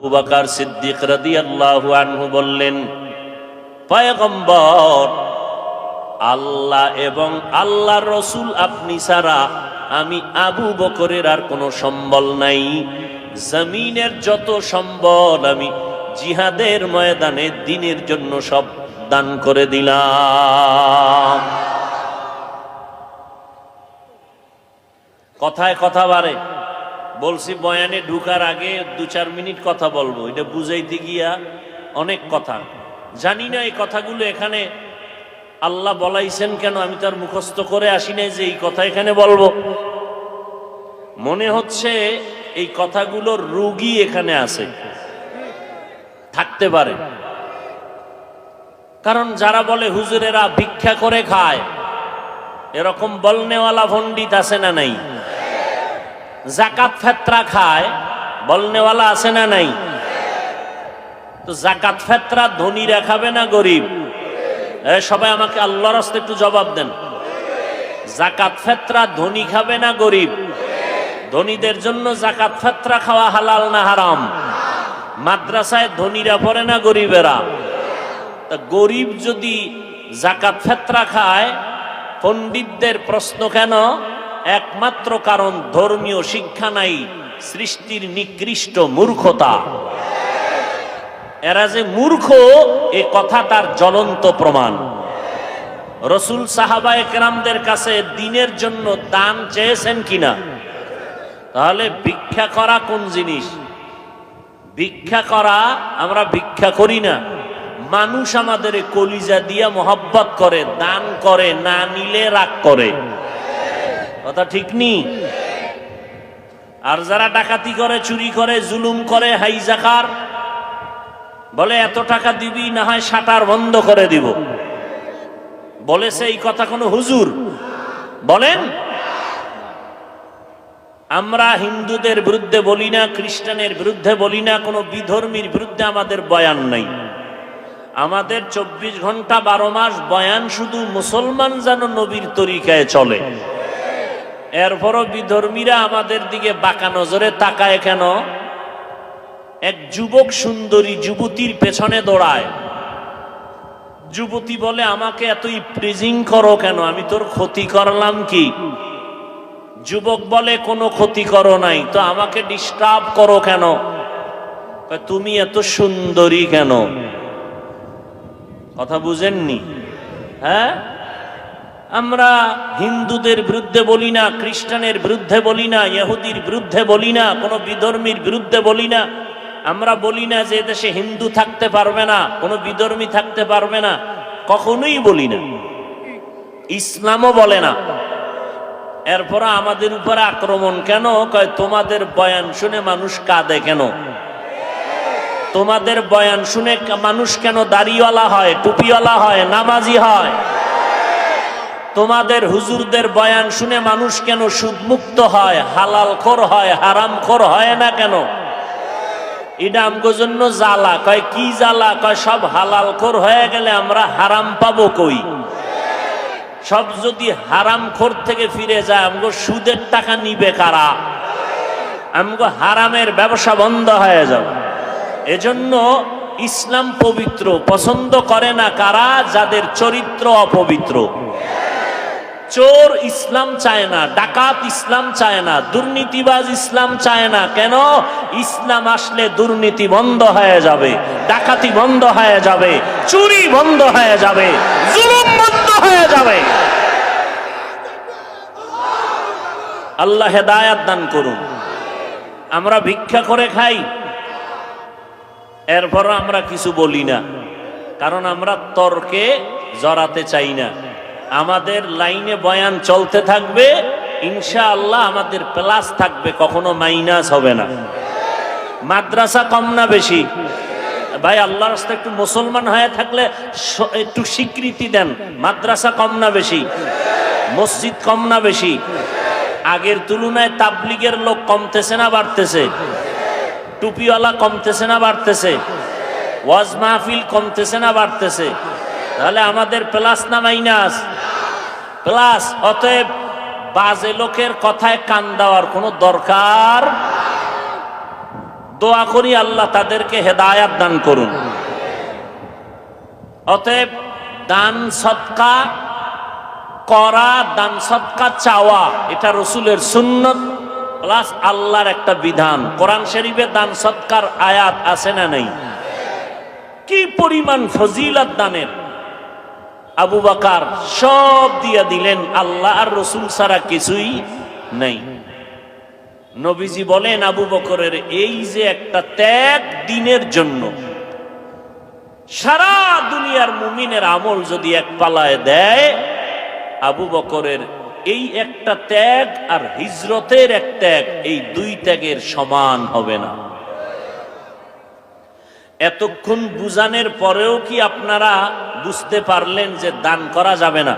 আবু বাকার সিদ্দিক রাদিয়াল্লাহু আনহু বললেন, পয়গম্বর, আল্লাহ এবং আল্লাহ রসুল আপনি ছাড়া আমি আবু বকরের আর কোনো সম্বল নাই। জমিনের যত সম্বল আমি জিহাদের ময়দানে দিনের জন্য সব দান করে দিলাম। কথায় কথা বাড়ে। বলছি, বয়ানে ঢুকার আগে দু চার মিনিট কথা বলব। এটা বুঝাইতে গিয়া অনেক কথা। জানি না এই কথাগুলো এখানে আল্লাহ বলাইছেন কেন, আমি তার মুখস্থ করে আসি নাই যে এই কথা এখানে বলব। মনে হচ্ছে এই কথাগুলোর রুগী এখানে আছে। থাকতে পারে। কারণ যারা বলে হুজুরেরা ভিক্ষা করে খায়, এরকম বলনেওয়ালা পণ্ডিত আছে না নাই? জাকাত ফেতরা খায়, বলনেওয়ালা আছে না নাই? তো জাকাত ফেতরা ধনীরা খাবে না গরিব? সবাই আমাকে আল্লাহর রাস্তে একটু জবাব দেন। জাকাত ফেতরা ধনী খাবে না গরিব? ধনীদের জন্য জাকাত ফেতরা খাওয়া হালাল না হারাম? মাদ্রাসায় ধনীরা পড়ে না গরিবেরা? তা গরিব যদি জাকাত ফেতরা খায়, পণ্ডিতদের প্রশ্ন কেন? একমাত্র কারণ ধর্মীয় শিক্ষা নাই, সৃষ্টির নিকৃষ্ট মূর্খতা। এরা যে মূর্খ, এ কথা তার জ্বলন্ত প্রমাণ। রসুল সাহাবা একরামদের কাছে দিনের জন্য দান চেয়েছেন কিনা? তাহলে ভিক্ষা করা কোন জিনিস? ভিক্ষা করা আমরা ভিক্ষা করি না। মানুষ আমাদের কলিজা দিয়া মোহব্বত করে, দান করে, না নিলে রাগ করে। কথা ঠিক নি আর যারা ডাকাতি করে, চুরি করে, জুলুম করে হাইজাকার বলে এত টাকা দিবি, না হয় সাটার বন্ধ করে দিব। বলেছে এই কথা কোনো হুজুর? বলেন? আমরা হিন্দুদের বিরুদ্ধে বলি না, খ্রিস্টানের বিরুদ্ধে বলি না, কোনো বিধর্মীর বিরুদ্ধে আমাদের বয়ান নাই। আমাদের চব্বিশ ঘণ্টা বারো মাস বয়ান শুধু মুসলমান যেন নবীর তরিকায় চলে। এরপরও বিধর্মীরা আমাদের দিকে বাঁকা নজরে তাকায় কেন? এক যুবক সুন্দরী যুবতীর পেছনে দৌড়ায়। যুবতী বলে, আমাকে এতই প্রিজিং করো কেন? আমি তোর ক্ষতি করলাম কি? যুবক বলে, কোনো ক্ষতি করো নাই। তো আমাকে ডিস্টার্ব করো কেন? তুমি এত সুন্দরী কেন? কথা বুঝেননি? হ্যাঁ? আমরা হিন্দুদের বিরুদ্ধে বলি না, খ্রিস্টানের বিরুদ্ধে বলি না, ইহুদির বিরুদ্ধে বলি না, কোনো বিধর্মীর বিরুদ্ধে বলি না। আমরা বলি না যে দেশে হিন্দু থাকতে পারবে না, কোনো বিধর্মী থাকতে পারবে না, কখনোই বলি না। ইসলামও বলে না। এরপর আমাদের উপরে আক্রমণ কেন? কয়, তোমাদের বয়ান শুনে মানুষ কাঁদে কেন? তোমাদের বয়ান শুনে মানুষ কেন দাড়িওয়ালা হয়, টুপিওয়ালা হয়, নামাজি হয়? তোমাদের হুজুরদের বয়ান শুনে মানুষ কেন সুদমুক্ত হয়, হালাল খোর হয়, হারাম খোর হয় না কেন? এটা আমগো জন্য জ্বালা। কয়, কি জ্বালা? কয়, সব হালাল খোর হয়ে গেলে আমরা হারাম পাবো কই? সব যদি হারাম খোর থেকে ফিরে যায়, আমগো সুদের টাকা নিবে কারা? আমগো হারামের ব্যবসা বন্ধ হয়ে যাবে। এজন্য ইসলাম পবিত্র, পছন্দ করে না কারা? যাদের চরিত্র অপবিত্র। চোর ইসলাম চায় না, ডাকাত ইসলাম চায় না, দুর্নীতিবাজ ইসলাম চায় না। কেন? ইসলাম আসলে দুর্নীতি বন্ধ হয়ে যাবে, ডাকাতি বন্ধ হয়ে যাবে, চুরি বন্ধ হয়ে যাবে, জুলুম বন্ধ হয়ে যাবে। আল্লাহ হেদায়াত দান করুন। আমরা ভিক্ষা করে খাই এরপর আমরা কিছু বলি না, কারণ আমরা তর্কে জড়াতে চাই না। আমাদের লাইনে বয়ান চলতে থাকবে, ইনশাআল্লাহ আমাদের প্লাস থাকবে, কখনো মাইনাস হবে না। মাদ্রাসা কম না বেশি? ভাই, আল্লাহর রাস্তায় একটু মুসলমান হয়ে থাকলে একটু স্বীকৃতি দেন। মাদ্রাসা কম না বেশি? মসজিদ কম না বেশি? আগের তুলনায় তাবলিগের লোক কমতেছে না বাড়তেছে? টুপিওয়ালা কমতেছে না বাড়তেছে? ওয়াজ মাহফিল কমতেছে না বাড়তেছে? তাহলে আমাদের প্লাস না মাইনাস? প্লাস অতএব বাজে লোকের কথায় কান দেওয়ার কোনো দরকার? দোয়া করি আল্লাহ তাদেরকে হেদায়াত দান করুন। অতএব দান সৎকা করা, দান সৎকা চাওয়া, এটা রসুলের সুন্নত। প্লাস আল্লাহর একটা বিধান। কোরআন শরীফে দান সৎকার আয়াত আছে না নেই? কি পরিমাণ ফজিলত দানের? আবু বাকার সব দিয়া দিলেন, আল্লাহ আর রসুল ছাড়া কিছুই নেই। নবীজি বলেন, আবু বকরের এই যে একটা ত্যাগ দিনের জন্য, সারা দুনিয়ার মুমিনের আমল যদি এক পালায় দেয়, আবু বকরের এই একটা ত্যাগ আর হিজরতের এক ত্যাগ, এই দুই ত্যাগের সমান হবে না। এতক্ষণ বুঝানোর পরেও কি আপনারা বুঝতে পারলেন যে দান করা যাবে না।